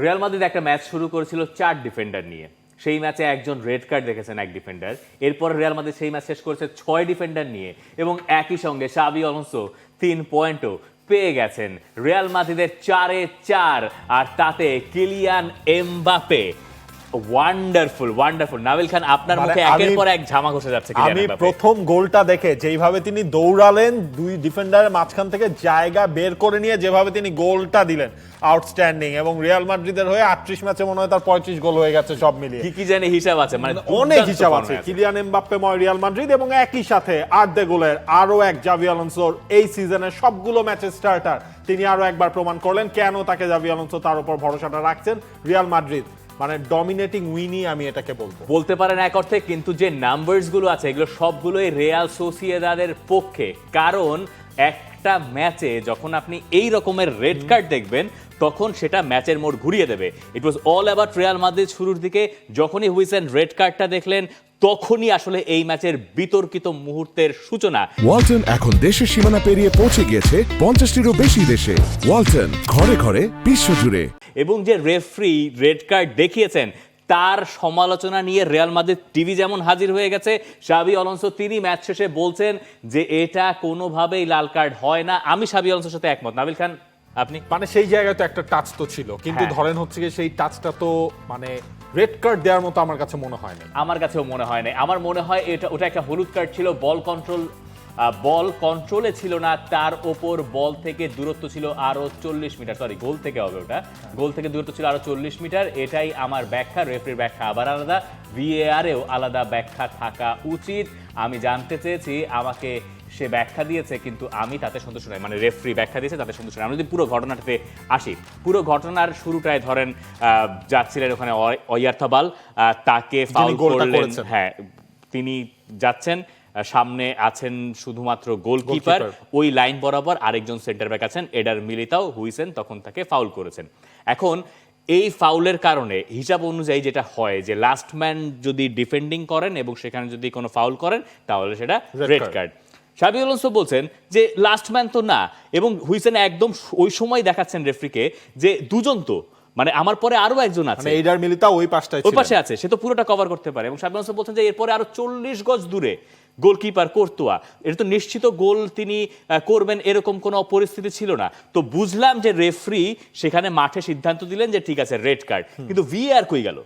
Real Madrid একটা match শুরু করেছিল চার ডিফেন্ডার নিয়ে। সেই ম্যাচে একজন রেড কার্ড দেখেছেন এক ডিফেন্ডার। এরপর রিয়াল মাদ্রিদ সেই ম্যাচ শেষ করেছে ছয় ডিফেন্ডার নিয়ে এবং একই সঙ্গে সাবি অলonso তিন পয়েন্টও পেয়ে গেছেন। রিয়াল মাদ্রিদের চারে চার আর তাতে Kylian Mbappe wonderful wonderful Nabil Khan আপনার মানে মুখে একের পর এক ঝামা ঘষে যাচ্ছে আমি প্রথম গোলটা দেখে যেইভাবে তিনি দৌড়ালেন দুই ডিফেন্ডারের মাঝখান থেকে জায়গা বের করে নিয়ে যেভাবে তিনি গোলটা দিলেন আউটস্ট্যান্ডিং এবং রিয়াল মাদ্রিদের হয়ে আটত্রিশ ম্যাচে মনে হয় তার পঁয়ত্রিশ গোল হয়ে গেছে সব মিলিয়ে। কি কি জানি হিসাব আছে মানে অনেক হিসাব আছে। কিলিয়ান এমবাপ্পে ময় রিয়াল মাদ্রিদ এবং একই সাথে আর্ধে গোলের আরও এক জাভি আলোনসোর এই সিজনের সবগুলো ম্যাচের স্টার্টার তিনি আরও একবার প্রমাণ করলেন কেন তাকে জাভি আলোনসো তার উপর ভরসাটা রাখছেন রিয়াল মাদ্রিদ। মানে ডমিনেটিং উইনই আমি এটাকে বলব। বলতে পারেন এক অর্থে কিন্তু যে নাম্বারসগুলো আছে এগুলো সবগুলোই রিয়াল সোসিয়েদাদের পক্ষে। কারণ একটা ম্যাচে যখন আপনি এই রকমের রেড কার্ড দেখবেন তখন সেটা ম্যাচের মোড় ঘুরিয়ে দেবে। It was all about Real Madrid শুরুর দিকে। যখনই হুইসেন রেড কার্ডটা দেখলেন তখনই আসলে এই ম্যাচের বিতর্কিত মুহূর্তের সূচনা। ওয়ালটন এখন দেশের সীমানা পেরিয়ে পৌঁছে গিয়েছে পঞ্চাশটিরও বেশি দেশে। ওয়ালটন ঘরে ঘরে বিশ্বজুড়ে। এবং যে রেফরি রেড কার্ড দেখিয়েছেন তার সমালোচনা নিয়ে রিয়াল মাদ্রিদ টিভি যেমন হাজির হয়ে গেছে সাবি অলonso তিনি ম্যাচ শেষে বলছেন যে এটা কোনোভাবেই লাল কার্ড হয় না। আমি সাবি অলonsoর সাথে একমত। নাবিল খান আপনি? মানে সেই জায়গায় তো একটা টাচ তো ছিল। কিন্তু হ্যাঁ। ধরেন হচ্ছে গিয়ে সেই টাচটা তো মানে রেড কার্ড দেওয়ার মতো আমার কাছে মনে হয় না আমার কাছেও মনে হয় না আমার মনে হয় এটা ওটা একটা হলুদ কার্ড ছিল বল কন্ট্রোল বল কন্ট্রোলে ছিল না তার ওপর বল থেকে দূরত্ব ছিল আরও চল্লিশ মিটার। সরি গোল থেকে হবে ওটা। গোল থেকে দূরত্ব ছিল আরও চল্লিশ মিটার। এটাই আমার ব্যাখ্যা রেফারির ব্যাখ্যা আবার আলাদা। ভিএআরেও আলাদা ব্যাখ্যা থাকা উচিত। আমি জানতে চেয়েছি আমাকে সে ব্যাখ্যা দিয়েছে কিন্তু আমি তাতে সন্তুষ্ট নই। মানে রেফরি ব্যাখ্যা দিয়েছে তাতে সন্তুষ্ট নই। আমি যদি পুরো ঘটনাটাতে আসি পুরো ঘটনার শুরুটায় ধরেন আহ, যাচ্ছিলেন ওখানে অয়- অয়ার্থাবাল তাকে ফাউল করলেন। হ্যাঁ তিনি যাচ্ছেন সামনে আছেন শুধুমাত্র গোলকিপার। ওই লাইন বরাবর আরেকজন সেন্টার ব্যাক আছেন এডার মিলিতাও হুইসেন তখন তাকে ফাউল করেছেন। এখন এই ফাউলের কারণে হিসাব অনুযায়ী যেটা হয় যে লাস্ট ম্যান যদি ডিফেন্ডিং করেন এবং সেখানে যদি কোনো ফাউল করেন তাহলে সেটা রেড কার্ড সাবি বলছেন যে লাস্ট ম্যান তো না এবং হুইসেন একদম ওই সময় দেখাচ্ছেন রেফরিকে যে দুজন তো মানে আমার পরে আরও একজন আছে। মানে এইডার মিলিতা ওই পাশটায় ওই পাশে আছে সে তো পুরোটা কভার করতে পারে। এবং সাবিন হাসান বলছেন যে এরপরে আরও চল্লিশ গজ দূরে গোলকিপার কোর্তুয়া। এটা তো নিশ্চিত গোল তিনি করবেন এরকম কোনো পরিস্থিতি ছিল না। তো বুঝলাম যে রেফরি সেখানে মাঠে সিদ্ধান্ত দিলেন যে ঠিক আছে রেড কার্ড কিন্তু ভিআর কই গেল?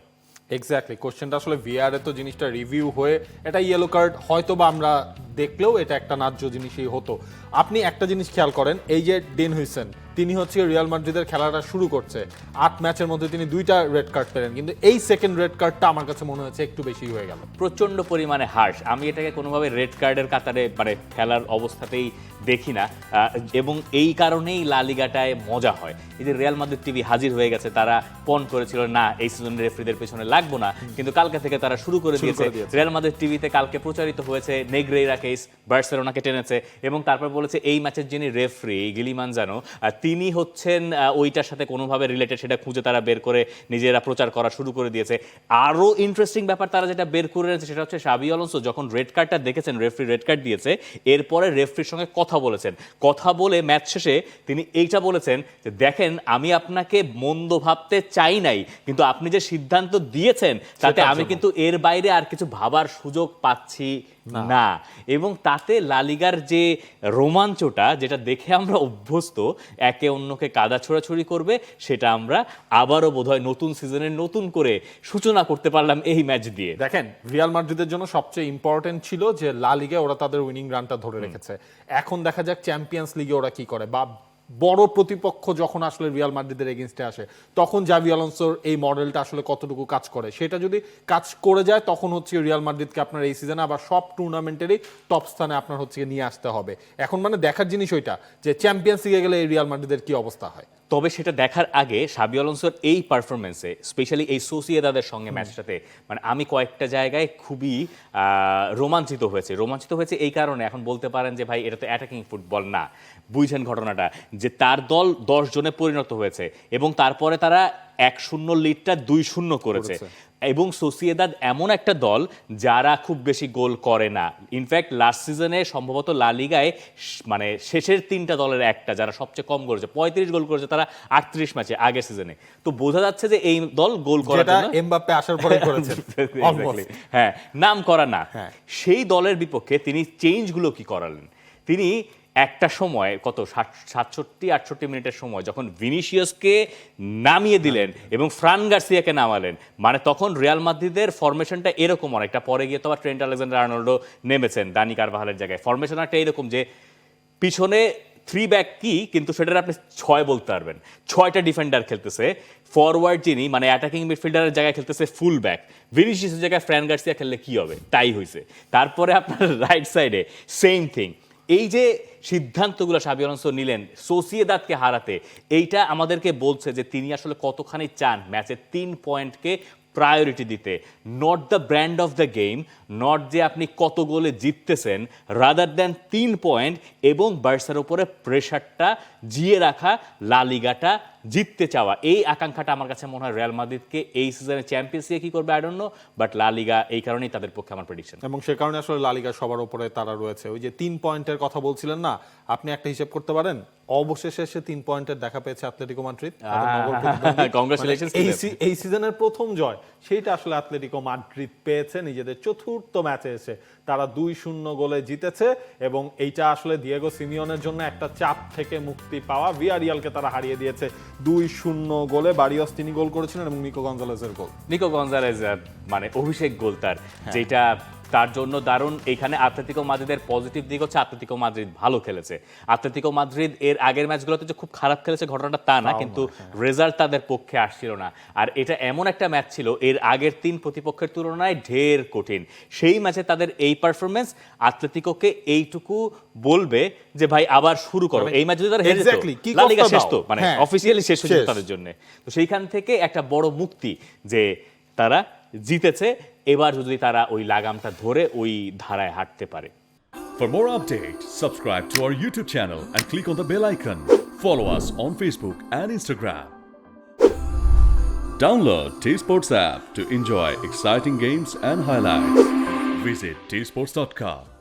এক্স্যাক্টলি কোশ্চেনটা আসলে ভিআর এ তো জিনিসটা রিভিউ হয়ে এটা ইয়েলো কার্ড হয়তো বা আমরা দেখলেও এটা একটা ন্যায্য জিনিসই হতো। আপনি একটা জিনিস খেয়াল করেন এই যে ডেন হুইসেন তিনি হচ্ছে রিয়াল মাদ্রিদের খেলাটা শুরু করছে। আট ম্যাচের মধ্যে তিনি দুইটা রেড কার্ড পেলেন। কিন্তু এই সেকেন্ড রেড কার্ডটা আমার কাছে মনে হচ্ছে একটু বেশি হয়ে গেল। প্রচণ্ড পরিমাণে হার্শ আমি এটাকে কোনোভাবে রেড কার্ডের কাতারে মানে খেলার অবস্থাতেই দেখি না এবং এই কারণেই লালিগাটায় মজা হয়। এই যে রিয়াল মাদ্রিদ টিভি হাজির হয়ে গেছে তারা পণ করেছিল না এই সিজনের রেফরিদের পেছনে লাগবো না। কিন্তু কালকে থেকে তারা শুরু করে দিয়েছে। রিয়াল মাদ্রিদ টিভিতে কালকে প্রচারিত হয়েছে নেগ্রেইরা কেস বার্সেলোনাকে টেনেছে এবং তারপর বলেছে এই ম্যাচের যিনি রেফরি গিলিমান জানো তিনি হচ্ছেন ওইটার সাথে কোনোভাবে রিলেটেড সেটা খুঁজে তারা বের করে নিজেরা প্রচার করা শুরু করে দিয়েছে। আরও ইন্টারেস্টিং ব্যাপার তারা যেটা বের করে এনেছে সেটা হচ্ছে সাবি অলonso যখন রেড কার্ডটা দেখেছেন রেফরি রেড কার্ড দিয়েছে এরপরে রেফরির সঙ্গে কথা বলেছেন। কথা বলে ম্যাচ শেষে তিনি এইটা বলেছেন যে দেখেন আমি আপনাকে মন্দ ভাবতে চাই নাই কিন্তু আপনি যে সিদ্ধান্ত দিয়েছেন তাতে আমি কিন্তু এর বাইরে আর কিছু ভাবার সুযোগ পাচ্ছি না। এবং তাতে লালিগার যে রোমাঞ্চটা যেটা দেখে আমরা অভ্যস্ত একে অন্যকে কাদা ছোড়াছুড়ি করবে সেটা আমরা আবারও বোধহয় নতুন সিজনের নতুন করে সূচনা করতে পারলাম এই ম্যাচ দিয়ে। দেখেন রিয়াল মাদ্রিদের জন্য সবচেয়ে ইম্পর্টেন্ট ছিল যে লা লিগে ওরা তাদের উইনিং রানটা ধরে রেখেছে। এখন দেখা যাক চ্যাম্পিয়ন্স লিগে ওরা কি করে বা বড় প্রতিপক্ষ যখন আসলে রিয়াল মাদ্রিদের এগেনস্টে আসে তখন জাভি আলোনসোর এই মডেলটা আসলে কতটুকু কাজ করে? সেটা যদি কাজ করে যায় তখন হচ্ছে রিয়াল মাদ্রিদকে আপনার এই সিজনে আবার সব টুর্নামেন্টেরই টপ স্থানে আপনার হচ্ছে নিয়ে আসতে হবে। এখন মানে দেখার জিনিস ওইটা যে চ্যাম্পিয়ন্স লিগে গেলে এই রিয়াল মাদ্রিদের কি অবস্থা হয়? তবে সেটা দেখার আগে সাবি অলonsoর এই পারফরমেন্সে স্পেশালি এই সোসিয়েদাদের সঙ্গে ম্যাচটাতে মানে আমি কয়েকটা জায়গায় খুবই রোমাঞ্চিত হয়েছে। রোমাঞ্চিত হয়েছে এই কারণে। এখন বলতে পারেন যে ভাই এটা তো অ্যাটাকিং ফুটবল না। বুঝছেন ঘটনাটা। যে তার দল দশ জনে পরিণত হয়েছে এবং তারপরে তারা এক শূন্য লিডটা দুই শূন্য করেছে। এবং সোসিয়েদাদ এমন একটা দল যারা খুব বেশি গোল করে না। ইনফ্যাক্ট লাস্ট সিজনে সম্ভবত লা লিগায় মানে শেষের তিনটা দলের একটা যারা সবচেয়ে কম করেছে পঁয়ত্রিশ গোল করেছে তারা আটত্রিশ ম্যাচে আগের সিজনে তো বোঝা যাচ্ছে যে এই দল গোল করার যেটা জন্য এমবাপ্পে আসার পরে হ্যাঁ নাম করা না। হ্যাঁ। সেই দলের বিপক্ষে তিনি চেঞ্জগুলো কি করালেন? তিনি একটা সময় কত সাতষট্টি আটষট্টি মিনিটের সময় যখন ভিনিসিয়াসকে নামিয়ে দিলেন এবং ফ্রান গার্সিয়াকে নামালেন মানে তখন রিয়াল মাদ্রিদের ফরমেশনটা এরকম অনেকটা। পরে গিয়ে তো আবার ট্রেন্ট আলেকজান্ডার আর্নল্ডো নেমেছেন দানি কারবাহালের জায়গায়। ফরমেশন একটা এরকম যে পিছনে থ্রি ব্যাক কি কিন্তু সেটার আপনি ছয় বলতে পারবেন। ছয়টা ডিফেন্ডার খেলতেছে। ফরওয়ার্ড যিনি মানে অ্যাটাকিং মিডফিল্ডারের জায়গায় খেলতেছে ফুল ব্যাক ভিনিসিয়াসের জায়গায় ফ্র্যান গার্সিয়া খেললে কি হবে? তাই হয়েছে তারপরে আপনার রাইট সাইডে সেম থিং এই যে সিদ্ধান্তগুলো সাবি আলোনসো নিলেন, সোসিয়েদাদকে হারাতে, এইটা আমাদেরকে বলছে যে তিনি আসলে কতখানি চান ম্যাচের তিন পয়েন্টকে প্রায়োরিটি দিতে। Not the brand of the game not যে আপনি কত গোলে জিততেছেন রাদার দেন তিন পয়েন্ট এবং বার্সার উপরে প্রেশারটা জিয়ে রাখা, লা লিগাটা জিততে চাওয়া। এই আকাঙ্ক্ষাটা আমার কাছে মনে হয় রিয়াল মাদ্রিদকে এই সিজনে চ্যাম্পিয়ন্স লিগে কি করবে আই ডোন্ট নো বাট লা লিগা এই কারণেই তাদের পক্ষে আমার প্রেডিকশন এবং সে কারণে আসলে লালিগা সবার উপরে তারা রয়েছে। ওই যে তিন পয়েন্টের কথা বলছিলেন না আপনি একটা হিসেব করতে পারেন? অবশেষে সে তিন পয়েন্টের দেখা পেয়েছে আতলেটিকো মাদ্রিদ মানে এই সিজনের প্রথম জয় সেইটা আসলে আতলেটিকো মাদ্রিদ পেয়েছে নিজেদের চতুর্থ ম্যাচে এসে। তারা দুই শূন্য গোলে জিতেছে এবং এইটা আসলে দিয়েগো সিমিয়নের জন্য একটা চাপ থেকে মুক্তি পাওয়া। ভিয়ারিয়ালকে তারা হারিয়ে দিয়েছে। দুই শূন্য গোলে বারিয়াস তিনি গোল করেছিলেন এবং নিকো গঞ্জালেজের গোল। নিকো গঞ্জালেজ মানে অভিষেক গোল তার যেটা তার জন্য দারুণ। এখানে আতলেতিকো মাদ্রিদের পজিটিভ দিক হচ্ছে আতলেতিকো মাদ্রিদ ভালো খেলেছে। আতলেতিকো মাদ্রিদ এর আগের ম্যাচগুলোতে যে খুব খারাপ খেলেছে ঘটনাটা তা না কিন্তু রেজাল্ট তাদের পক্ষে আসছিল না। আর এটা এমন একটা ম্যাচ ছিল এর আগের তিন প্রতিপক্ষের তুলনায় ঢের কঠিন। সেই ম্যাচে তাদের এই পারফরমেন্স আতলেতিকোকে এইটুকু বলবে যে ভাই আবার শুরু করো। এই ম্যাচ যদি তারা হেরে যেত, শেষ তো মানে হ্যাঁ। অফিসিয়ালি শেষ হয়ে তাদের জন্য। তো সেইখান থেকে একটা বড় মুক্তি যে তারা জিতেছে এবার যদি তারা ওই লাগামটা ধরে ওই ধারায় হাঁটতে পারে For more update, subscribe to our YouTube channel and click on the bell icon. Follow us on Facebook and Instagram. Download T Sports app to enjoy exciting games and highlights. Visit tsports.com.